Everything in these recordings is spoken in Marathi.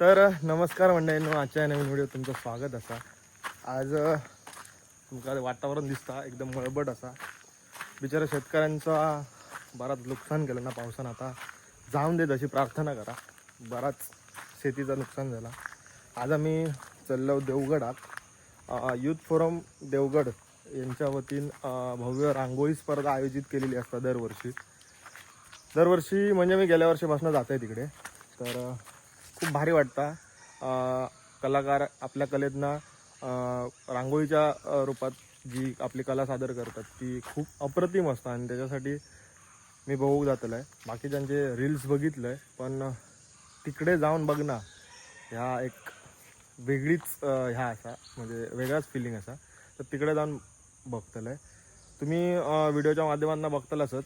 तर नमस्कार मंडळींनो आजच्या नवीन व्हिडिओ तुमचं स्वागत असा. आज अ, तुमका वातावरण दिसता एकदम मळबट असा. बिचारा शेतकऱ्यांचा बराच नुकसान केलं ना पावसानं आता. जाऊन देत अशी प्रार्थना करा. बराच शेतीचं नुकसान झाला. आज आम्ही चाललो देवगडात. यूथ युथ फोरम देवगड यांच्या वतीन भव्य रांगोळी स्पर्धा आयोजित केलेली असतात दरवर्षी. दरवर्षी म्हणजे मी गेल्या वर्षीपासून जात आहे तिकडे. तर खूप भारी वाटतं. कलाकार आपल्या कलेतना रांगोळीच्या रूपात जी आपली कला सादर करतात ती खूप अप्रतिम असतं आणि त्याच्यासाठी मी बघू जातलं आहे बाकीच्यांचे रील्स बघितलं आहे पण तिकडे जाऊन बघणं ह्या एक वेगळीच ह्या असा म्हणजे वेगळाच फिलिंग असा. तर तिकडे जाऊन बघतलं आहे तुम्ही व्हिडिओच्या माध्यमातून बघतलासच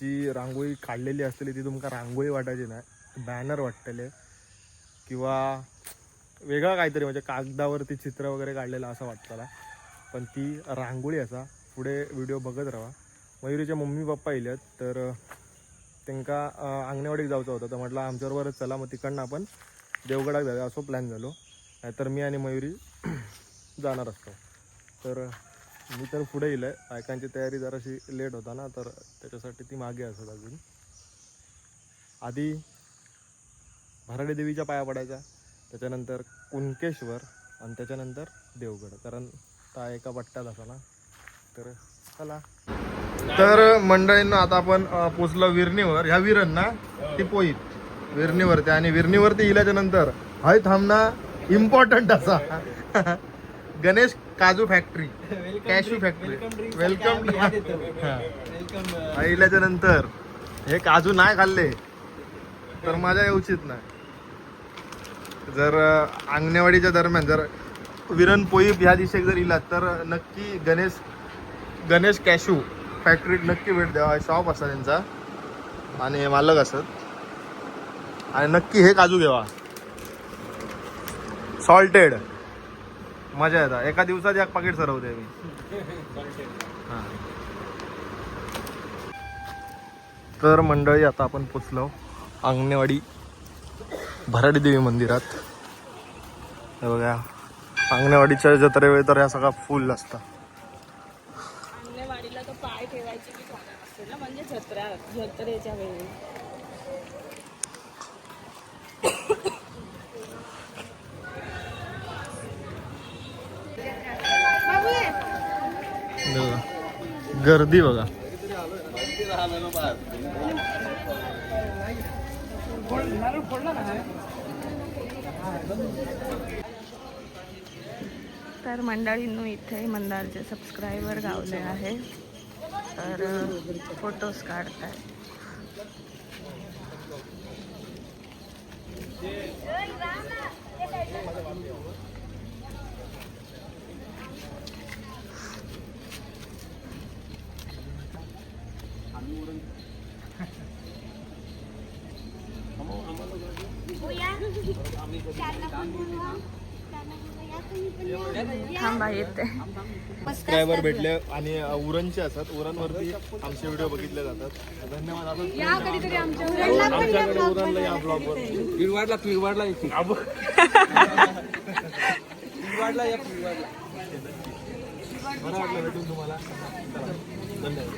जी रांगोळी काढलेली असलेली ती तुमका रांगोळी वाटायची नाही बॅनर वाटतले किंवा वेगळं काहीतरी म्हणजे कागदावरती चित्र वगैरे काढलेलं असं वाटतं पण ती रांगोळी असा. पुढे व्हिडिओ बघत राहा. मयुरीचे मम्मी पप्पा येलेत तर त्यांना त्यांका अ, जायचं होतं. तर म्हटलं आमच्याबरोबरच चला मग तिकडनं आपण देवगडात जाऊया. असं प्लॅन झालो. नाहीतर मी आणि मयुरी जाणार असतो. तर मी तर पुढे येईल आहे बायकांची तयारी जराशी लेट होता ना तर त्याच्यासाठी ती मागे असत अजून. आधी भराडी देवीच्या पाया पडायच्या. त्याच्यानंतर कुणकेश्वर आणि त्याच्यानंतर देवगड. कारण त्या एका पट्ट्यात असा ना तर चला. तर मंडळींना आता आपण पोचलो विरणीवर. ह्या विरण ना ती पोईत. विरणीवरती आणि विरणीवरती येल्याच्या नंतर. हय थांबना इम्पॉर्टंट असा. Ganesh Kaju factory cashew factory welcome आईल्याच्या नंतर. हे काजू नाही खाल्ले. तर माझ्या येऊचित नाही जर अंगणेवाडीच्या दरम्यान जर विरण पोईप ह्या दिशेक जर इलात तर नक्की गणेश गणेश कॅशू फॅक्टरीत नक्की भेट द्यावा. शॉप असा त्यांचा. आणि मालक असत. आणि नक्की हे काजू घेवा सॉल्टेड मजा येतात एका दिवसात एक पाकिट सरवते मी. हां. तर मंडळी आता आपण पोचलो. अंगणेवाडी भराडी देवी मंदिरात. हे बघा अंगणेवाडीच्या जत्रेवेळी तर ह्या सगळा फुल असता. अंगणवाडीला तर पाय तर मंडळींनो इथे मंदारचे सबस्क्रायबर गावले आहे. तर फोटोज काढताय. थांबा येते. सबस्क्रायबर भेटले आणि उरणचे असतात. उरणवरती आमचे व्हिडिओ बघितले जातात. धन्यवाद. आपण आमच्याकडे उरणला या ब्लॉगवर पिरवाडला पिरवाडला एक पिरवाडला या पिरवाडला बरं वाटलं भेटून तुम्हाला. धन्यवाद.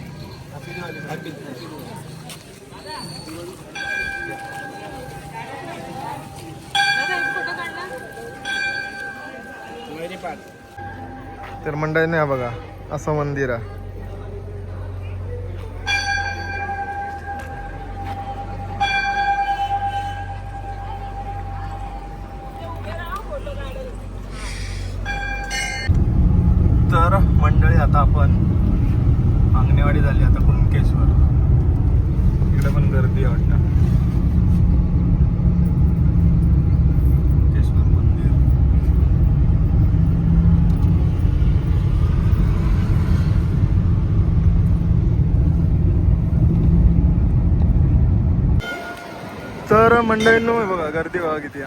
मंडळी नाही हा बघा असं मंदिर आहे. तर मंडळी आता आपण अंगणेवाडी झाली आता कुणकेश्वर. इकडे पण गर्दी वाटतं. तर मंडळींनो बघा गर्दी बघा किती.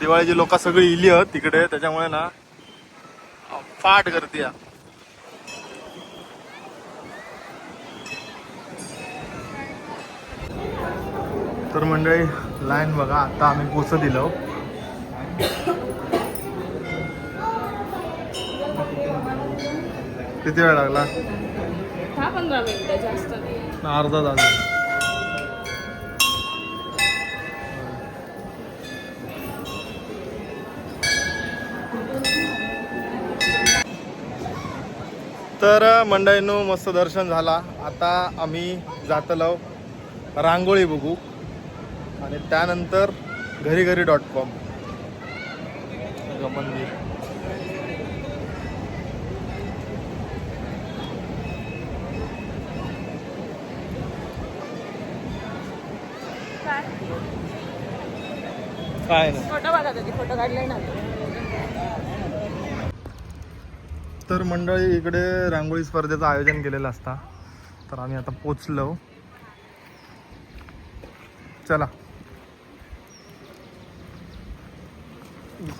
दिवाळीची लोक सगळी इली आहेत तिकडे त्याच्यामुळे ना फाट गर्दी आहे. तर मंडळी लाईन बघा आता आम्ही पोच दिलो किती वेळ लागला? अर्धा तास. तर मंडळींनो मस्त दर्शन झाला. आता आम्ही जातलो रांगोळी बघू. आणि त्यानंतर घरी घरी डॉट कॉम मंदिर काय नाही. फोटो बघा फोटो काढले ना. तर मंडळी इकडे रांगोळी स्पर्धेचं आयोजन केलेलं असता. तर आम्ही आता पोचलो. चला.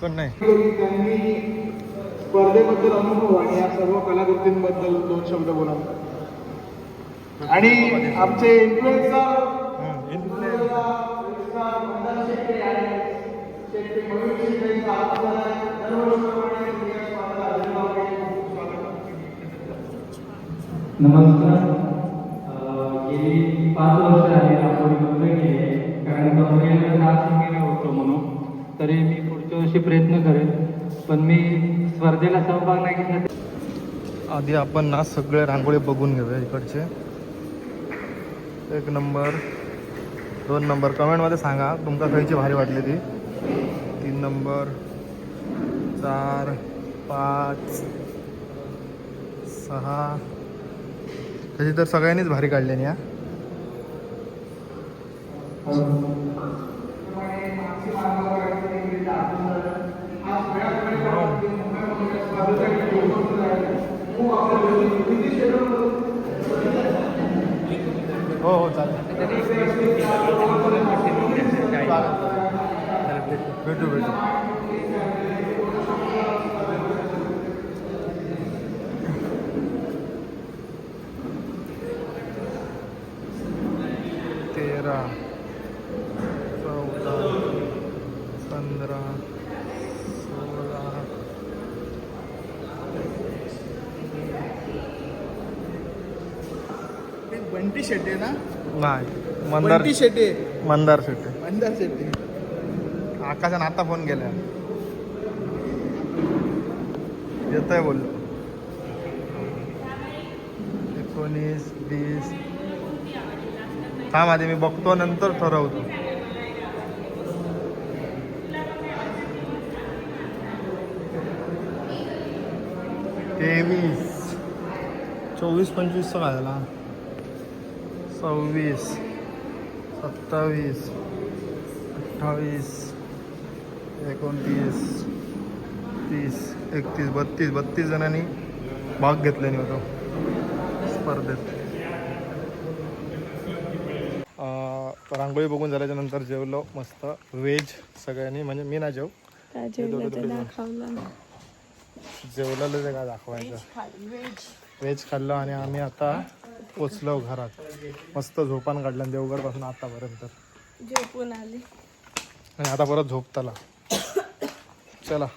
नाही. स्पर्धेबद्दल अनुभव आणि या सर्व कलाकृतींबद्दल दोन शब्द बोला आणि आमचे इन्फ्लुएन्सर इन्फ्लुएन्सर. नमस्कार. गेली पाच वर्ष आहे आपण बंद केली. आहे कारण कंपनीला त्रास वगैरे होतो म्हणून. तरी मी पुढच्या वर्षी प्रयत्न करेन पण मी स्पर्धेला सहभाग नाही घेतला. आधी आपण ना सगळे रांगोळी बघून घेऊया इकडचे. एक नंबर दोन नंबर. कमेंटमध्ये सांगा तुमका खयची भारी वाटली ती? तीन नंबर चार पाच सहा तशी तर सगळ्यांनीच भारी काढली या हो हो चालेल. भेटू भेटू. तेरा चौदा पंधरा सोळा बंटी शेट्टी ना? नाही मंदार बंटी शेट्टी मंदार शेट्टी. मंदार शेट्टी. आकाशाने आता फोन केला येतोय बोललो एकोणीस वीस थांब आधी मी बघतो नंतर ठरवतो. तेवीस. चोवीस पंचवीसचा काय झाला सव्वीस. सत्तावीस. अठ्ठावीस. एकोणतीस. तीस. एकतीस. बत्तीस. बत्तीस जणांनी भाग घेतल्याने होतो. स्पर्धेत. अं, रांगोळी बघून झाल्याच्यानंतर जेवलो मस्त. व्हेज सगळ्यांनी म्हणजे मी ना जेव जेवलेलं ते काय दाखवायचं? व्हेज खाल्लं आणि आम्ही आता पोचलो घरात. मस्त झोपान काढलं देवगडपासून आतापर्यंत. झोपून आली. आणि आता परत झोपताला. चला.